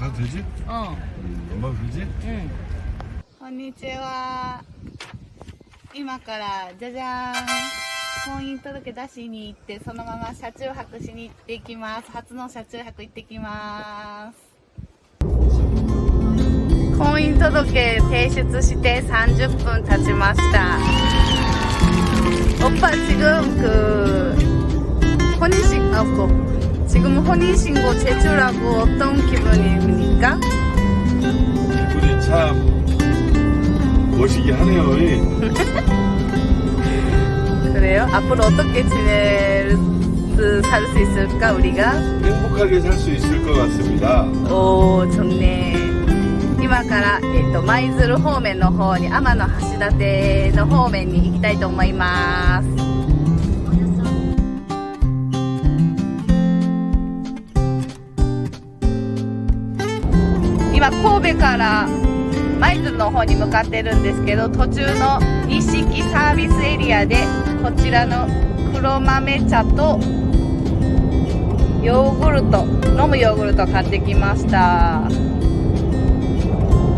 가도 되지? う 음, 엄마도 되지? んうんこんにちは今からじゃじゃーん婚姻届出しに行ってそのまま車中泊しに行ってきます初の車中泊行ってきます婚姻届提出して30分経ちました 오빠 지금 그 혼인신 아 그, 지금 혼인신고 제출하고 어떤 기분입니까? 기분이 참 멋이긴 하네요. 이. 그래요? 앞으로 어떻게 지낼 수, 살 수 있을까 우리가? 행복하게 살 수 있을 것 같습니다. 오 좋네 今から、えっと舞鶴方面の方に天橋立の方面に行きたいと思います 今神戸から舞鶴の方に向かってるんですけど途中の錦サービスエリアでこちらの黒豆茶とヨーグルト飲むヨーグルト買ってきました。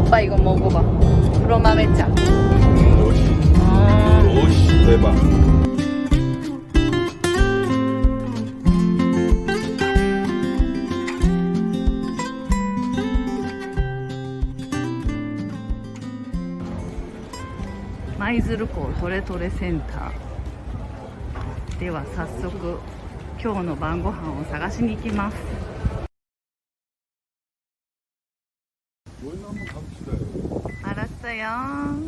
最後もう5番黒豆茶마이즈ル港トレトレセンターでは早速今日の晩ご飯を探しに行きます 모임 한번 가봅시다. 알았어요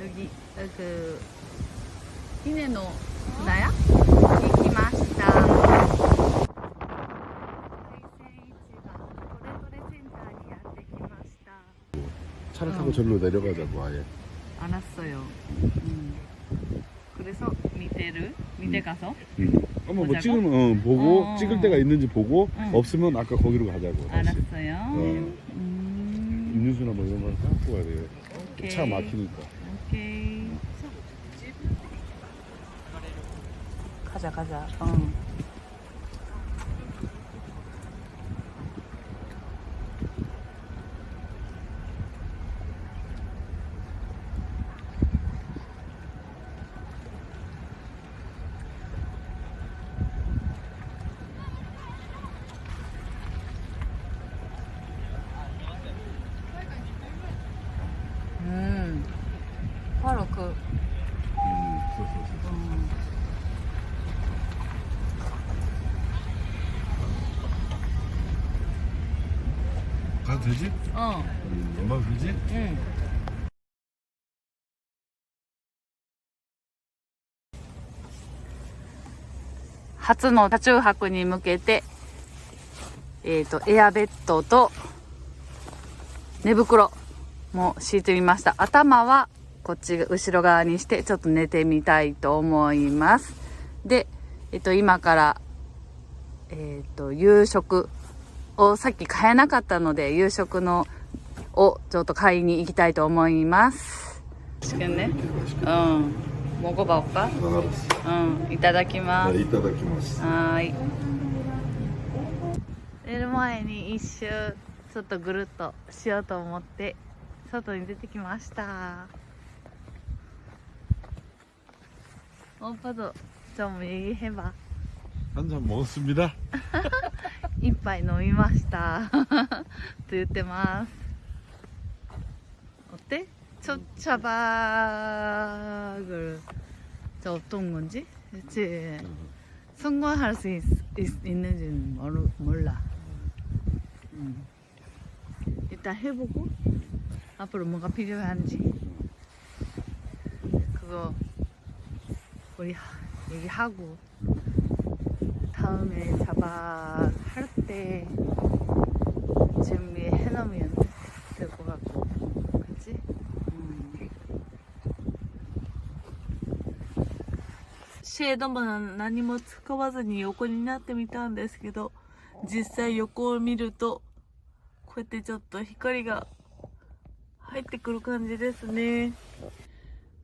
여기 그 히네노 나야? 차를 타고 절로 내려가자고 아예. 알았어요. 음. 그래서 밑에를 밑에 가서 응. 한번 뭐 보자고? 찍으면 어, 보고 어. 찍을 데가 있는지 보고 응. 없으면 아까 거기로 가자고 다시. 알았어요. 어. 음. 음료수나 뭐 이런 거 갖고 가야 돼요. 오케이. 차 막히니까. 오케이. 가자 가자. 어. 음, 있었어, 있었어. 음. 가도 되지? 어. 음, 엄마도 되지? 응.初の車中泊に向けて、えっ、と、エアベッドと寝袋も敷いてみました。頭は こっち、後ろ側にして、ちょっと寝てみたいと思います。で、えっと、今から、えっと、夕食をさっき買えなかったので、夕食の、をちょっと買いに行きたいと思います。確かにね。うん。もうごばおっぱうん。いただきます。いただきます。はい。寝る前に一周、ちょっとぐるっとしようと思って、外に出てきました。 오빠도 좀 얘기해봐. 한 잔 먹었습니다. 이杯飲みましたと言ってます어때? 첫 차박을 저 어떤 건지 대체 성공할 수 있, 는지는 모르, 몰라 음. 일단 해보고 앞으로 뭐가 필요한지 그거 우리 하- 얘기하고 다음에 자박할 때 준비해 놓으면 될 것 같고 그치? 음. シェードも何も使わずに横になってみたんですけど実際横を見るとこうやってちょっと光が入ってくる感じですね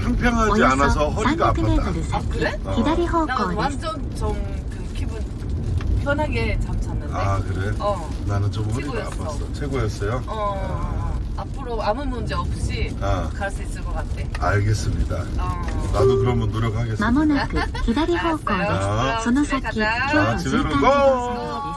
평평하지 およ 않아서 そ 허리가 300m 아팠다. 先 그래? 左方 나 向です 완전 좀그 기분 편하게 잠 잤는데 아 그래? 어. 나는 좀 허리가 최고였어. 아팠어. 최고였어요? 어, 어, 어. 앞으로 아무 문제 없이 아 갈 수 있을 것 같아 알겠습니다. 어. 나도 그러면 노력하겠습니다. まもなく左方向 알았어요. です 아. その 집에 先 가자. 京 아, 都 집에로 縦貫 고!